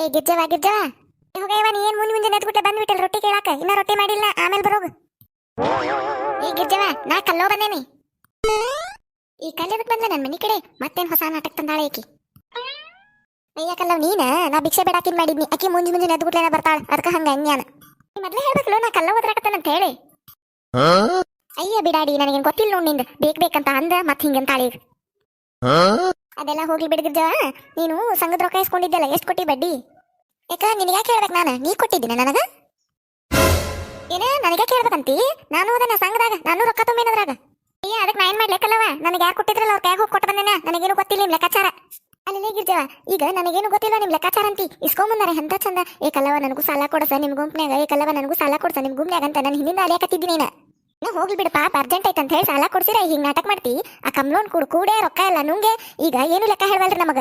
ಏ ಗಿಜ್ಜವ ಗಿರ್ಜವ. ಹೋಗಯ್ಯವ ನೀ ಏನ್ ಮುಂದೆ ಮುಂದೆ ನೆದ್ಬಿಟ್ಟೆ ಬಂದ್ಬಿಟ್ಟಲ್ ರೊಟ್ಟಿ ಕೇಳಾಕ? ಇನ್ನ ರೊಟ್ಟಿ ಮಾಡಿಲ್ಲ, ಆಮೇಲೆ ಬರೋಗ. ಏ ಗಿಜ್ಜವ ನಾ ಕಲ್ಲೋ ಬಂದೇನಿ. ಈ ಕಲ್ಲದಕ್ಕೆ ಬಂದ ನನ್ನ ಮನಿ ಕಡೆ? ಮತ್ತೇನ್ ಹೊಸ ನಾಟಕ ತಂದಾಳೆ ಅಯ್ಯ ಕಲ್ಲವ್ ನೀನ? ನಾ ಭಿಕ್ಷೆ ಬೇಡಾಕಿನ್ ಮಾಡಿದ್ನಿ. ಆಕಿ ಮುಂಜಿ ಮುಂಜಿ ನೆದ್ಬಿಟ್ಲೇನ ಬರ್ತಾಳ. ಅದಕ್ಕೆ ಹಂಗ ಅನ್ಯಾನ ನೀ ಮೊದ್ಲೇ ಹೇಳ್ಬೇಕಲ್ಲ, ನಾ ಕಲ್ಲ ಅಂತ ಹೇಳಿ. ಅಯ್ಯ, ಬಿಡಾಡಿ, ನನಗೇನ್ ಗೊತ್ತಿಲ್ಲ ನೋಡ್ನಿಂದ. ಬೇಕ್ ಬೇಕಂತ ಅಂದ ಮತ್ ಹಿಂಗಂತಾಳಿ ಈಗ. ಅದೆಲ್ಲ ಹೋಗ್ಲಿ ಬಿಡ್ಗಿರ್ಜ ನೀನು ಸಂಘದ ರೊಕ್ಕ ಇಸ್ಕೊಂಡಿದ್ದೆಲ್ಲ ಎಷ್ಟು ಕೊಟ್ಟಿ ಬಡ್ಡಿ? ಯಾಕ, ನಿನಗೆ ಕೇಳ್ಬೇಕು ನಾನು? ನೀ ಕೊಟ್ಟಿದ್ದೀನಿ ನನಗೆ? ಏನೇ, ನನಗೆ ಕೇಳ್ಬೇಕಂತಿ ನಾನು ಅದನ್ನ ಸಂಘದಾಗ, ನಾನು ರೊಕ್ಕ ತುಂಬಿನದ್ರಾಗ. ಅಯ್ಯ ಅದಕ್ಕೆ ನಾ ಏನ್ ಮಾಡ್ಲಿಕ್ಕಲ್ಲವ? ನನಗೆ ಯಾರು ಕೊಟ್ಟಿದ್ರಲ್ಲ ಅವ್ರ ಕೈಗೆ ಹೋಗಿ ಕೊಟ್ಟು ಬಂದೇನ? ನನಗೇನು ಗೊತ್ತಿಲ್ಲ ನಿಮ್ ಲೆಕ್ಕಾಚಾರ. ಅಲ್ಲಿ ಗಿರ್ಜವ ಈಗ ನನಗೇನು ಗೊತ್ತಿಲ್ಲ ನಿಮ್ ಲೆಕ್ಕಾಚಾರ ಅಂತಿ. ಇಸ್ಕೊಂಬಂದಾರೆ ಎಂತ ಚಂದ? ಏಕಲ್ಲವ ಕಲ್ಲವ ನನಗೂ ಸಾಲ ಕೊಡಸ ನಿಮ್ ಗುಂಪ್ನ್ಯಾಗ ಏಕಲ್ಲವ ಕಲ್ಲವ ನನಗೂ ಸಾಲ ಕೊಡ್ಸ ನಿಮ್ ಗುಂಪ್ನ್ಯಾಗ ಅಂತ ನಾನು ಹಿಂದಿಂದ ಅಲಿಯಾಕತ್ತಿದ್ದೀನಿ ನೀನ. ನಾ ಹೋಗ್ಲಿ ಬಿಡು ಪಾಪ ಅರ್ಜೆಂಟ್ ಐತೆ ಅಂತ ಹೇಳಿ ಸಾಲ ಕೊಡ್ಸಿರ ಹಿಂಗ್ ನಾಟಕ ಮಾಡ್ತಿ. ಆ ಕಮ್ಲೋನ್ ಕೂಡ ಕೂಡೆ ರೊಕ್ಕ ಇಲ್ಲ ನುಂಗೆ ಈಗ ಏನು ಲೆಕ್ಕ ಹೇಳ್ವಲ್ರಿ ನಮಗ?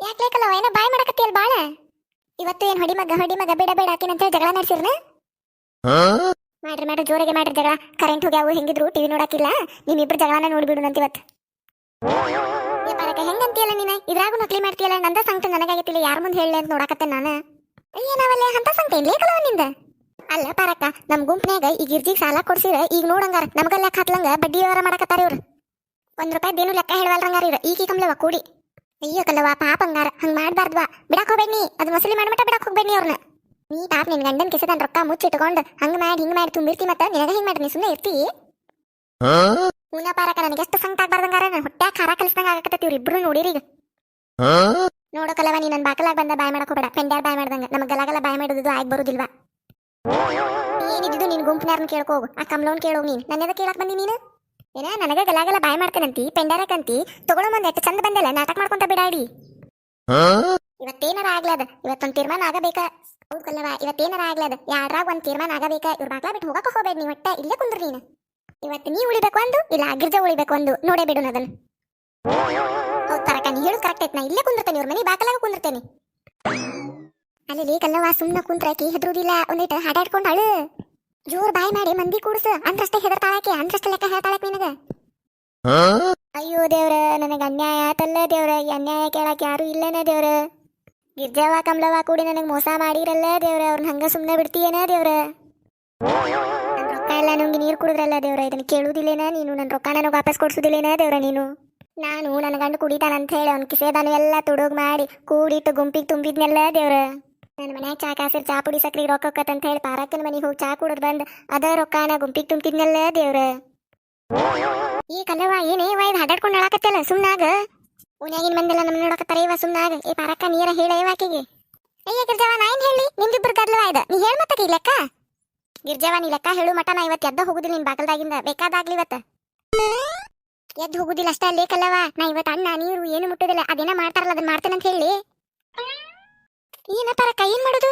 ಯಾಕೆ ಲೇಕಲ್ಲ ಏನೋ ಬಾಯ್ ಮಾಡಕತ್ತಿಯಲ್ ಬಾಳ? ಇವತ್ತು ಏನ್ ಹೊಡಿ ಮಗ ಹೊಡಿ ಮಗ ಬೇಡ ಬೇಡ ಹಾಕಿನ ಅಂತ ಹೇಳಿ ಜಗಳ ನಡೆಸಿರ್ನ ಮಾಡ್ರಿ ಮಾಡ್ರಿ ಜೋರಾಗೆ ಮಾಡ್ರಿ ಜಗಳ. ಕರೆಂಟ್ ಹೋಗ್ಯಾವು ಹೆಂಗಿದ್ರು ಟಿವಿ ನೋಡಾಕಿಲ್ಲ. ನಿಮ್ಮಿಬ್ರು ಜಗಳನ ನೋಡ್ಬಿಡು ಅಂತ ಇವತ್ತು. ಹೆಂಗಂತೀಯಲ್ಲ ನೀನ? ಇದ್ರಾಗೂ ನಕಲಿ ಮಾಡ್ತೀಯಲ್ಲ ನಂದ ಸಂಕಟ ನನಗಾಗಿತ್ತಿಲ್ಲ ಯಾರ ಮುಂದೆ ಹೇಳಿ ಅಂತ ನೋಡಕತ್ತೆ ನಾನು? ಅಯ್ಯ ನಾವಲ್ಲೇ ಅಂತ ಸಂಕಟ ಏನ್ ಲೇಕಲ್ಲವ ನಿಂದ? ಅಲ್ಲ ಪಾರಕ್ಕ ನಮ್ ಗುಂಪ್ನ್ಯಾಗ ಈ ಇರ್ಜಿಗ್ ಸಾಲ ಕೊಡ್ಸಿರ ಈಗ ನೋಡಂಗಾರ ನಮಗ ಲೆಕ್ಕ ಹತ್ಲಂಗ ಬಡ್ಡಿ ವ್ಯವಹಾರ ಮಾಡಕತ್ತಾರ ಇವ್ರು. ಒಂದ್ ರೂಪಾಯಿ ಲೆಕ್ಕ ಹೇಳವಲ್ರಂಗಾರ ಇವ್ರ. ಈಗ ಕಮ್ಲವ ಕೂಡಿ. ಅಯ್ಯೋ ಕಲ್ಲವಾ ಪಾಪ ಹಂಗಾರ. ಹಂಗ ಮಾಡ್ಬಾರ್ದ್ವಾ. ಬಿಡಕ್ ಹೋಗ್ಬೇಡಿ ಅದು ಮಸೂಲಿ ಮಾಡ್ಮಟ ಬಿಡಕ್ ಹೋಗ್ಬೇಡಿ ಅವ್ರನ್ನ ನೀ ಪಾಪ ನಿನ್ ಗಂಡನ್ ಕಿಸದನ್ ರೊಕ್ಕ ಮುಚ್ಚಿಟ್ಕೊಂಡು ಹಂಗ ಮಾಡಿ ಹಿಂಗ್ ಮಾಡಿ ತುಂಬಿರ್ತಿ ಮತ್ತ ನಿನಗ ಹಿಂಗ್ ಮಾಡಿ ನೀ ಸುಮ್ಮನೆ ಇರ್ತಿ? ಪೂನಾ ಪಾರಕ ನನಗೆ ಎಷ್ಟು ಸಂಕಟ ಆಗ್ಬಾರ್ದಂಗಾರ. ನನ್ ಹೊಟ್ಟ್ಯಾಗ ಖಾರ ಕಲಿಸ್ದಂಗ ಆಗಕತ್ತೈತಿ ಇವ್ರು ಇಬ್ರು ನೋಡಿರಿ ಈಗ. ನೋಡೋಕಲ್ಲವ ನೀ ನನ್ ಬಾಕಲಾಗ ಬಂದ ಬಾಯ್ ಮಾಡಕ್ ಹೋಗ್ಬೇಡ. ಪೆಂಡ್ಯಾರ್ ಬಾಯ್ ಮಾಡ್ದಂಗ. ನಮಗ್ ಗಲಗಲ ಬಾಯ್ ಮಾಡೋದು ಆಗಿ ಬರುದಿಲ್ವಾ? ಏನಿದ್ದು ನಿನ್ ಗುಂಪಿನಾರ್ನ ಕೇಳ್ಕೋಗು ಆ ಕಮ್ಲೋನ್ ಕೇಳೋ ನೀನ್. ನನ್ನೆದ ಕೇಳಕ್ ಬಂದಿ ನೀನು? ಏನ, ನನಗ ಗಲಾಗಲ ಬಾಯ್ ಮಾಡ್ತೇನಂತಿ ಪೆಂಡಾರಕ್ಕಂತಿ ತಗೊಳ್ಳೋ ಮುಂದೆ ಎಷ್ಟು ಚಂದ ಬಂದಲ್ಲ, ನಾಟಕ ಮಾಡ್ಕೊಂತ ಬಿಡಾಡಿ. ಇವತ್ತೇನಾರ ಆಗ್ಲದ? ಇವತ್ತೊಂದು ತೀರ್ಮಾನ ಆಗಬೇಕ? ಹೌದು ಕಲ್ಲವ ಇವತ್ತೇನಾರ ಆಗ್ಲದ? ಯಾರಾಗ ಒಂದ್ ತೀರ್ಮಾನ ಆಗಬೇಕ? ಇವ್ರ ಮಕ್ಳ ಬಿಟ್ಟು ಹೋಗಕ್ಕೆ ಹೋಗ್ಬೇಡ ನೀವು ಒಟ್ಟ, ಇಲ್ಲೇ ಕುಂದ್ರು ನೀನು. ಇವತ್ತು ನೀ ಉಳಿಬೇಕು ಅಂದು, ಇಲ್ಲ ಅಗಿರ್ಜ ಉಳಿಬೇಕು ಅಂದು? ನೋಡೇ ಬಿಡು ಅದನ್ನ. ಹೌದ್ ತರಕ ನೀ ಹೇಳು ಕರೆಕ್ಟ್ ಐತ್, ನಾ ಇಲ್ಲೇ ಕುಂದಿರ್ತೇನೆ, ಇವ್ರ ಮನೆ ಬಾಕಲಾಗ ಕುಂದಿರ್ತೇನೆ. ಅಲ್ಲಿ ಕಲ್ಲವ ಸುಮ್ಮನೆ ಕುಂತ್ರಾಕಿ ಹೆದರುದಿಲ್ಲ ಒಂದಿಟ್ಟು ಹಾಡಾಡ್ಕೊಂಡು ಅಳು. ಜೋರ್ ಬಾಯ್ ಮಾಡಿ ಮಂದಿ ಕೂಡ್ಸು ಅಂದ್ರಷ್ಟೇ ಹೆದರ್ತಾಳಾಕೆ ಅಂದ್ರಷ್ಟೇ ಲೆಕ್ಕ ಹೇಳ್ತಾಳಕ್ ನಿನಗ. ಅಯ್ಯೋ ದೇವ್ರ ನನಗೆ ಅನ್ಯಾಯ ಆತಲ್ಲ ದೇವ್ರ ಈ ಅನ್ಯಾಯ ಕೇಳಕ್ ಯಾರು ಇಲ್ಲನ ದೇವ್ರ? ಗಿರ್ಜಾವ ಕಮಲವ ಕೂಡಿ ನನಗೆ ಮೋಸ ಮಾಡಿರಲ್ಲ ದೇವ್ರ ಅವ್ರನ್ನ ಹಂಗ ಸುಮ್ಮನೆ ಬಿಡ್ತೀಯನ ದೇವ್ರ? ನನ್ ರೊಕ್ಕ ಎಲ್ಲ ನಂಗೆ ನೀರು ಕುಡಿದ್ರಲ್ಲ ದೇವ್ರ ಇದನ್ನ ಕೇಳುದಿಲ್ಲೇನ ನೀನು? ನನ್ನ ರೊಕ್ಕ ನನಗೆ ವಾಪಸ್ ಕೊಡ್ಸುದಿಲ್ಲೇನ ದೇವ್ರ ನೀನು? ನಾನು ನನ್ನ ಗಂಡ ಕುಡಿತಾನಂತ ಹೇಳಿ ಅವ್ನ ಕಿಸೆದಾನು ಎಲ್ಲ ತುಡುಗ್ ಮಾಡಿ ಕೂಡಿಟ್ಟು ಗುಂಪಿಗೆ ತುಂಬಿದ್ನೆಲ್ಲ ದೇವ್ರ? ನನ್ನ ಮನ್ಯಾಗ ಚಾ ಕಾಸಿರ್ ಚಾ ಪುಡಿ ಸಕ್ರಿ ರೊಕ್ಕ ಅಂತ ಹೇಳಿ ಪಾರಕ್ಕನ ಮನೆಗೆ ಹೋಗಿ ಚಾ ಕುಡಿದ್ ಬಂದ್ ಅದ ರೊಕ್ಕನ ಗುಂಪಿಗೆ ತುಂಬಿದ್ನಲ್ಲ ದೇವ್ರ. ಈ ಕಲವ ಏನೇ ವಾ ಇದು ಹಡಾಡ್ಕೊಂಡು ಸುಮ್ನಾಗ. ಓನ್ಯಾಗಿನ ಮಂದಿಲ್ಲ ನಮ್ಮ ನೋಡಕತ್ತಾರ ಇವ ಸುಮ್ನಾಗ. ಏ ಪಾರಕ್ಕ ನೀರ ಹೇಳ ಇವಾಕಿಗೆ ಅಯ್ಯ ಗಿರ್ಜಾವ, ನಾ ಏನ್ ಹೇಳಿ ನಿಮ್ದಿಬ್ರು ಗದ್ಲವ ಇದ. ನೀ ಹೇಳ್ ಮತ್ತ ಈ ಲೆಕ್ಕ. ಗಿರ್ಜಾವ, ನೀ ಲೆಕ್ಕ ಹೇಳು ಮಟ ನಾ ಇವತ್ತು ಎದ್ದ ಹೋಗುದಿಲ್ಲ ನಿನ್ ಬಾಗಲ್ದಾಗಿಂದ. ಬೇಕಾದಾಗ್ಲಿ ಇವತ್ತ. ಎದ್ದು ಹೋಗುದಿಲ್ಲ ಅಷ್ಟೇ ಅಲ್ಲೇ ನಾ ಇವತ್ತು ಅಣ್ಣ ನೀರು, ಏನು ಮುಟ್ಟುದಿಲ್ಲ. ಅದೇನ ಮಾಡ್ತಾರಲ್ಲ ಅದನ್ನ ಮಾಡ್ತೇನೆ ಅಂತ ಹೇಳಿ. ಏನ ಪರಕ, ಏನ್ ಮಾಡುದು?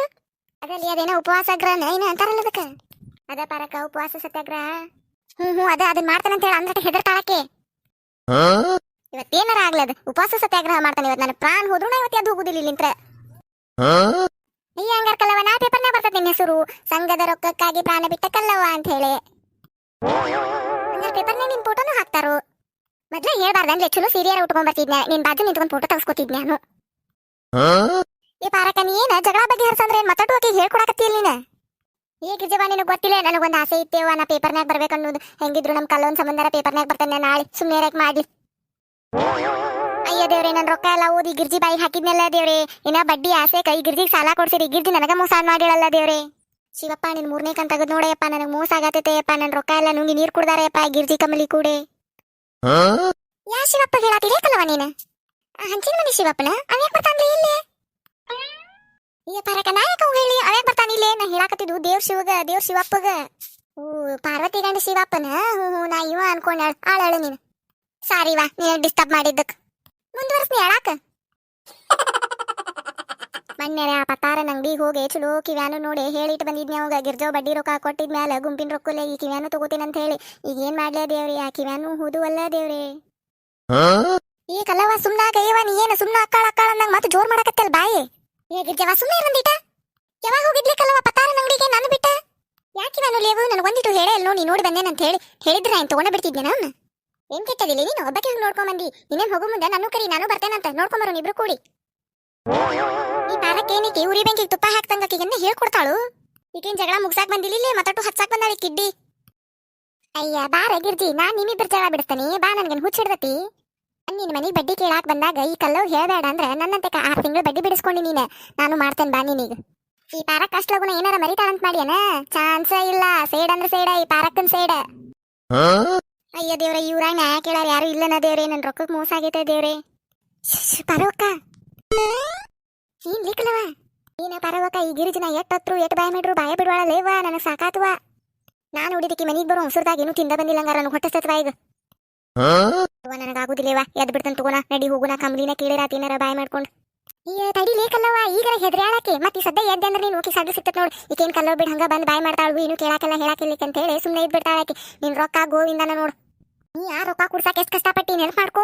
ಅದಲ್ಲಿ ಅದೇನ ಉಪವಾಸ ಗ್ರಹ ಏನ ಅಂತಾರಲ್ಲ ಅದಕ್ಕ. ಅದ ಪರಕ, ಉಪವಾಸ ಸತ್ಯಾಗ್ರಹ. ಹ್ಮ್ ಹ್ಮ್, ಅದ ಅದನ್ನ ಮಾಡ್ತಾನೆ ಅಂತ ಹೇಳಿ ಅಂದ್ರೆ ಹೆದರ್ತಾಳಕ್ಕೆ ಇವತ್ತೇನಾರ ಆಗ್ಲದ ಉಪವಾಸ ಸತ್ಯಾಗ್ರಹ ಮಾಡ್ತಾನೆ ಇವತ್ತು ನನ್ನ ಪ್ರಾಣ ಹೋದ್ರು ನಾ ಇವತ್ತು ಅದು ಹೋಗುದಿಲ್ಲ ಇಲ್ಲಿಂತ್ರ. ಅಯ್ಯ, ಹಂಗಾರ ಕಲ್ಲವ ನಾ ಪೇಪರ್ನಾಗ ಬರ್ತದೆ ನಿನ್ನ ಹೆಸರು. ಸಂಘದ ರೊಕ್ಕಕ್ಕಾಗಿ ಪ್ರಾಣ ಬಿಟ್ಟ ಕಲ್ಲವ ಅಂತ ಹೇಳಿ. ಹಂಗಾರ ಪೇಪರ್ನಾಗ ನಿನ್ ಫೋಟೋನು ಹಾಕ್ತಾರು. ಮೊದ್ಲೇ ಹೇಳ್ಬಾರ್ದಂದ್ರೆ ಚಲೋ ಸೀರಿಯರ್ ಉಟ್ಕೊಂಡ್ ಬರ್ತಿದ್ನ ನಿನ್ ಬಾಜು ನಿಂತ್ಕೊಂಡ್ ಫೋಟೋ ತಗಸ್ಕೊತಿದ್ನೆ ನಾನು ಈ ಪಾರಕ ಏನ ಜಗಳ ಬಗ್ಗೆ ಹರ್ಸಂದ್ರೆ ಏನ್ ಮಾತಾಡುವಕ್ಕೆ ಹೇಳ್ಕೊಡಕತ್ತಿಲ್ಲ ನೀನ? ಈ ಗಿರ್ಜವ ನಿನಗೆ ಗೊತ್ತಿಲ್ಲ ನನಗೊಂದು ಆಸೆ ಇತ್ತೇವ ನಾ ಪೇಪರ್ನಾಗ ಬರ್ಬೇಕು ಅನ್ನೋದು ಹೆಂಗಿದ್ರು ನಮ್ ಕಲ್ಲೊಂದ್ ಸಂಬಂಧರ ಪೇಪರ್ನಾಗ ಬರ್ತಾನೆ ನಾಳೆ ಸುಮ್ಮನೆ ರೇಕ್ ಮಾಡ್ಲಿ. ಅಯ್ಯ ದೇವ್ರೆ ನನ್ ರೊಕ್ಕ ಎಲ್ಲ ಓದಿ ಗಿರ್ಜಿ ಬಾಯಿಗೆ ಹಾಕಿದ್ನೆಲ್ಲ ದೇವ್ರೆ. ಇನ್ನ ಬಡ್ಡಿ ಆಸೆ ಕೈ ಗಿರ್ಜಿಗೆ ಸಾಲ ಕೊಡ್ಸಿರಿ ಗಿರ್ಜಿ ನನಗ ಮೋಸ ಮಾಡಿಳಲ್ಲ ದೇವ್ರೆ. ಶಿವಪ್ಪ ನಿನ್ ಮೂರನೇ ಕಂತ ತೆಗೆದು ನೋಡಯ್ಯಪ್ಪ ನನಗೆ ಮೋಸ ಆಗತ್ತೈತೆಯಪ್ಪ ನನ್ ರೊಕ್ಕ ಎಲ್ಲ ನುಂಗಿ ನೀರ್ ಕುಡ್ದಾರಪ್ಪ ಗಿರ್ಜಿ ಕಮಲಿ ಕೂಡೆ. ಯಾ ಶಿವಪ್ಪ ಹೇಳಾತಿ ನೀನು? ಹಂಚಿನ ಮನೆ ಶಿವಪ್ಪನ? ಅವ್ಯಾಕ್ ಬರ್ತಾನ್ರಿ ಇಲ್ಲೇ? ಈ ಪರಕ ನಾಯಕ ಹೇಳಿ ಅವೇ ಬರ್ತಾನ ಇಲ್ಲೇ ನಾ ಹೇಳಾಕತ್ತಿದ್ದು ದೇವ್ರ ಶಿವಗ ದೇವ್ರ ಶಿವಪ್ಪಗ ಓ ಪಾರ್ವತಿ ಗಂಡ ಶಿವಪ್ಪನ ಹ್ಞೂ ಹ್ಞೂ ನಾ ಇವ ಅನ್ಕೊಂಡ ಆಳಾಳು ನೀನು ಸಾರಿ ವಾ ನೀನು ಡಿಸ್ಟರ್ಬ್ ಮಾಡಿದ್ದಕ್ಕೆ ಮುಂದುವರ್ಸ್ ನೀ ಹೇಳಾಕ ಮೊನ್ನೆ ಆ ಪತ್ತಾರನ ಅಂಗಡಿಗೆ ಹೋಗಿ ಚಲೋ ಕಿವ್ಯಾನು ನೋಡಿ ಹೇಳಿಟ್ಟು ಬಂದಿದ್ನಿ ಅವಾಗ ಗಿರ್ಜೋ ಬಡ್ಡಿ ರೊಕ್ಕ ಕೊಟ್ಟಿದ ಮ್ಯಾಲ ಗುಂಪಿನ ರೊಕ್ಕಲೆ ಈ ಕಿವ್ಯಾನು ತಗೋತೀನಿ ಅಂತ ಹೇಳಿ ಈಗ ಏನ್ ಮಾಡ್ಲೇ ದೇವ್ರಿ ಆ ಕಿವ್ಯಾನು ಹೂದುವಲ್ಲ ದೇವ್ರಿ ಈ ಕಲ್ಲವ ಸುಮ್ನಾಗ ಇವ ನೀ ಏನು ಸುಮ್ನ ಅಕ್ಕಾಳ ಅಕ್ಕಾಳ ಅನ್ನಂಗ್ ಮತ್ತೆ ಜೋರ್ ಮಾಡಕತ್ತಲ್ ಬಾಯಿ ಗಿರ್ಜವ ಸುಮ್ಮನೆ ಇರಂದಿಟ? ಯಾವಾಗ ಹೋಗಿದ್ಲಿ ಕಲ್ಲವ ಪತ್ತಾರನ ಅಂಗಡಿಗೆ ನಾನು ಬಿಟ್ಟ? ಯಾಕೆ ನಾನು ಲೇವು? ನನಗೆ ಒಂದಿಟ್ಟು ಹೇಳೇ ನೀ ನೋಡಿ ಬಂದೆ ಅಂತ ಹೇಳಿ. ಹೇಳಿದ್ರೆ ನಾನು ತಗೊಂಡ ಬಿಡ್ತಿದ್ದೆ ನಾನು ಏನ್ ಕೆಟ್ಟದಿಲ್ಲ? ನೀನು ಒಬ್ಬಕ್ಕೆ ಹೋಗಿ ನೋಡ್ಕೊಂಡ್ ಬಂದಿ ಇನ್ನೇನ್ ಹೋಗೋ ಮುಂದೆ ನಾನು ಕರಿ, ನಾನು ಬರ್ತೇನಂತ ನೋಡ್ಕೊಂಬರೋ ಇಬ್ರು ಕೂಡಿ. ಯಾಕೇನಿಕಿ ಉರಿ ಬೆಂಕಿಗೆ ತುಪ್ಪ ಹಾಕ್ತಂಗ ಆಕಿಗೆಂದ ಹೇಳ್ಕೊಡ್ತಾಳು? ಈಗೇನ್ ಜಗಳ ಮುಗ್ಸಾಕ್ ಬಂದಿಲ್ಲ ಮತ್ತಟ್ಟು ಹಚ್ಚಾಕ್ ಬಂದಾಳೆ ಕಿಡ್ಡಿ. ಅಯ್ಯ, ಬಾರ ಗಿರ್ಜಿ, ನಾನ್ ನಿಮ್ಮಿಬ್ಬರ ಜಗಳ ಬಿಡ್ತಾನೆ ಬಾ ನನ್ಗೆ ಹುಚ್ಚಿಡ್ದತಿ? ನಿನ್ ಮನೆಗೆ ಬಡ್ಡಿ ಕೇಳಾಕ್ ಬಂದಾಗ ಈ ಕಲ್ಲೋ ಹೇಳಬೇಡ ಅಂದ್ರೆ ನನ್ನಂತೆ ಆರು ತಿಂಗಳು ಬಡ್ಡಿ ಬಿಡಿಸ್ಕೊಂಡು ನೀನೆ. ನಾನು ಮಾಡ್ತೇನೆ ಬಾ ನೀನೀಗ. ಈ ಪಾರಕ್ ಅಷ್ಟು ಲಗುನ ಏನಾರ ಮರಿತಾಳಂತ ಮಾಡ್ಯಾನ? ಚಾನ್ಸ ಇಲ್ಲ. ಸೇಡ್ ಅಂದ್ರೆ ಸೇಡ ಈ ಪಾರಕ್ಕನ್ ಸೇಡ. ಅಯ್ಯ ದೇವ್ರ ಇವ್ರಾಗ ನ್ಯಾಯ ಕೇಳಾರ ಯಾರು ಇಲ್ಲನ ದೇವ್ರೆ? ನನ್ ರೊಕ್ಕಕ್ ಮೋಸ ಆಗೈತೆ ದೇವ್ರೆ. ಪರವಕ್ಕ. ಏನ್ ಲಿಕ್ಲವ? ನೀನ ಪರವಕ್ಕ ಈ ಗಿರಿಜನ ಎಟ್ ಹತ್ರು ಎಟ್ ಬಾಯ ಮಾಡ್ರು ಬಾಯ ಬಿಡ್ವಾಳ ಲೇವ ನನಗೆ ಸಾಕಾತ್ವ. ನಾನು ಹುಡಿದಕ್ಕೆ ಮನೆಗೆ ಬರೋ ಹೊಸರ್ದಾಗ ಏನು ತಿಂದ ಬಂದಿಲ್ಲಂಗಾರ ನನಗೆ ಹೊಟ್ಟೆ ಸತ್ವ ಈಗ. ನನಗೆ ಆಗುದಿಲ್ಲವ ಎದ್ ಬಿಡ್ತಾನ ತಗೋಣ ನಡಿ ಕಂಬ್ಲಿನ ಬಾಯ್ ಮಾಡ್ಕೊಂಡು. ಈಗ ತಡಿ ಲೇಕಲ್ಲವ ಈಗ ಹೆದ್ರಾಳಕ್ಕೆ ಮತ್ತೆ ಎದ್ದೆ ಅಂದ್ರೆ ನೀನು ಓಕೆ ಸದ್ದು ಸಿಕ್ತತ್ ನೋಡು. ಈಕೇನ್ ಕಲ್ಲೋ ಬಿಡ್ ಹಂಗ ಬಂದ್ ಬಾಯ್ ಮಾಡ್ತಾಳು ಇನ್ನು ಕೇಳಾಕಲ್ಲ ಅಂತ ಹೇಳಿ ಸುಮ್ಮನೆ ಇದ್ ಬಿಡ್ತಾಳ ನಿನ್ ರೊಕ್ಕ ಗೋವಿಂದನ ನೋಡು. ನೀ ಆ ರೊಕ್ಕ ಕುಡ್ಸಾಕ ಕಷ್ಟ ಕಷ್ಟಪಟ್ಟಿ ನೆನಪು ಮಾಡ್ಕೋ.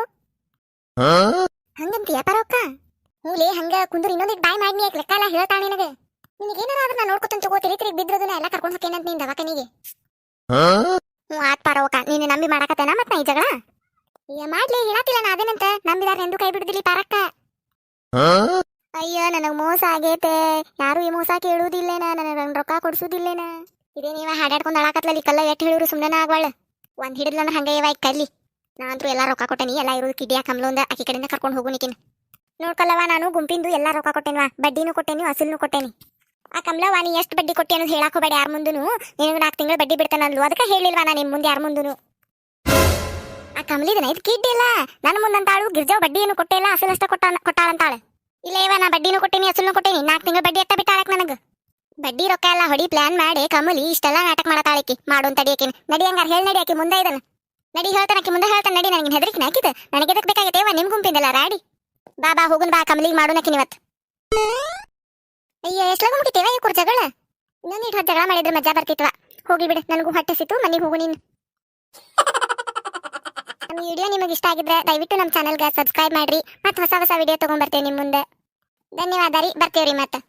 ಹಂಗಂತೀಯ ಪರೊಕ್ಕ ಹೂಲೇ ಹಂಗ ಕುಂದ್ರ ಇನ್ನೊಂದಿಟ್ ಬಾಯ್ ಮಾಡಿ ಯಾಕೆ ಲೆಕ್ಕ ಎಲ್ಲ ಹೇಳ್ತಾಳ ನಿನಗೆ? ನಿನಗೇನಾರ ಆದ್ರೆ ನಾನು ನೋಡ್ಕೊತಾನೆ ತಗೋ ತಿಳಿ ತಿರುಗಿ ಬಿದ್ರದನ್ನ ಎಲ್ಲ ಕರ್ಕೊಂಡು ಅಂತ ನಿಂದ ದವಾಖಾನಿಗೆ. ಹ್ಞೂ ಆತ್ ಪಾರವಕ್ಕ ನೀನು ನಂಬಿ ಮಾಡಕತ್ತೇನ ಮತ್ತೆ ನಾ ಈ ಜಗಳ? ಏ, ಮಾಡ್ಲಿ ಹೇಳತ್ತಿಲ್ಲ ನಾ ಅದೇನಂತ. ನಂಬಿದಾರ ಎಂದು ಕೈ ಬಿಡುದಿಲ್ಲ ಪಾರಕ್ಕ. ಅಯ್ಯೋ, ನನಗ್ ಮೋಸ ಆಗೈತೆ. ಯಾರು ಈ ಮೋಸ ಕೇಳುವುದಿಲ್ಲೇನ ನನಗೆ ರೊಕ್ಕ ಕೊಡ್ಸುದಿಲ್ಲೇನ? ಇದೇ ನೀವ ಹಾಡಾಡ್ಕೊಂಡ್ ಅಳಾಕತ್ಲಲ್ಲಿ ಕಲ್ಲ ಎಟ್ ಹೇಳಿದ್ರು ಸುಮ್ಮನೆ ಆಗ್ವಾಳ. ಒಂದ್ ಹಿಡಿದ್ಲಂದ್ರ ಹಂಗ ಇವಾಗ ಕಲ್ಲಿ. ನಾನಂತೂ ಎಲ್ಲ ರೊಕ್ಕ ಕೊಟ್ಟೇನಿ ಎಲ್ಲ ಇರೋದು ಕಿಡಿಯ ಕಮ್ಲೊಂದ ಆಕಿ ಕಡೆಯಿಂದ ಕರ್ಕೊಂಡು ಹೋಗು ನಿಕಿನ. ನೋಡ್ಕಲ್ಲವ ನಾನು ಗುಂಪಿಂದು ಎಲ್ಲ ರೊಕ್ಕ ಕೊಟ್ಟೇನ್ವಾ. ಬಡ್ಡಿನೂ ಕೊಟ್ಟೇನಿ, ಅಸಲ್ನು ಕೊಟ್ಟೇನಿ. ಆ ಕಮಲವ್ವ, ನೀ ಎಷ್ಟು ಬಡ್ಡಿ ಕೊಟ್ಟಿ ಅನ್ನೋದು ಹೇಳಕ್ ಯಾರ್ ಯಾರ ಮುಂದೂ ನಿನಗೆ ನಾಲ್ಕು ತಿಂಗಳು ಬಡ್ಡಿ ಬಿಡ್ತಾನಲ್ಲು. ಅದಕ್ಕೆ ಹೇಳಿಲ್ವಾ ನಾನು ನಿಮ್ಮ ಮುಂದೆ ಯಾರ ಮುಂದೂ ಆ ಕಮಲಿದನ ಇದು ಕಿಡ್ಡಿಲ್ಲ ನನ್ನ ಮುಂದಂತಾಳು, ಗಿರ್ಜಾವ್ ಬಡ್ಡಿ ಏನು ಕೊಟ್ಟೆ ಇಲ್ಲ, ಅಸಲಷ್ಟ ಕೊಟ್ಟ ಕೊಟ್ಟಾಳಂತಾಳೆ. ಇಲ್ಲ ಇವ, ನಾ ಬಡ್ಡಿನೂ ಕೊಟ್ಟಿನಿ ಅಸಲು ಕೊಟ್ಟಿನಿ. ನಾಲ್ಕು ತಿಂಗಳು ಬಡ್ಡಿ ಎತ್ತ ಬಿಟ್ಟಾಳಕ್ ನನಗೆ. ಬಡ್ಡಿ ರೊಕ್ಕ ಎಲ್ಲ ಹೊಡಿ ಪ್ಲಾನ್ ಮಾಡಿ, ಕಮಲಿ ಇಷ್ಟೆಲ್ಲ ನಾಟಕ ಮಾಡತಾಳಕಿ ಮಾಡು ಅಂತ ತಡಿಯಕಿನ ನಡಿ ಹಂಗಾರ ಹೇಳಿ ನಡಿ ಆಕಿ, ಮುಂದೆ ಇದನ್ನ. ನಡಿ ಹೇಳ್ತಾನ ಆಕಿ, ಮುಂದೆ ಹೇಳ್ತಾನೆ, ನಡಿ ನನಗೆ ಹೆದರಿಕೆ ನಾಕಿದ ನನಗೆ ಎದಕ್ ಬೇಕಾಗೈತೆ ನಿಮ್ಮ ಗುಂಪಿಂದಲ್ಲ, ರಾಡಿ. ಬಾ ಬಾ, ಹೋಗುನ್ ಬಾ, ಕಮಲಿಗೆ ಮಾಡು ನಕಿನ ಇವತ್ತು ಅಯ್ಯ ಎಷ್ಟ್ಲಾಗ ಮುಗಿತೇವ ಈ ಕುರ್ ಜಗಳ ಇನ್ನೊಂದು ಇಟ್ಟು ಜಗಳ ಮಾಡಿದ್ರೆ ಮಜಾ ಬರ್ತಿತ್ತು ಹೋಗಿ ಬಿಡು, ನನಗೂ ಹೊಟ್ಟೆ ಸಿತ್ತು ಮನೆಗೆ ಹೋಗು ನೀನು. ನಮ್ಮ ವಿಡಿಯೋ ನಿಮಗೆ ಇಷ್ಟ ಆಗಿದ್ರೆ ದಯವಿಟ್ಟು ನಮ್ಮ ಚಾನಲ್ಗೆ ಸಬ್ಸ್ಕ್ರೈಬ್ ಮಾಡ್ರಿ, ಮತ್ತೆ ಹೊಸ ಹೊಸ ವಿಡಿಯೋ ತೊಗೊಂಡ್ಬರ್ತೇವೆ ನಿಮ್ಮ ಮುಂದೆ. ಧನ್ಯವಾದ ರೀ, ಬರ್ತೇವ್ರಿ ಮತ್ತೆ.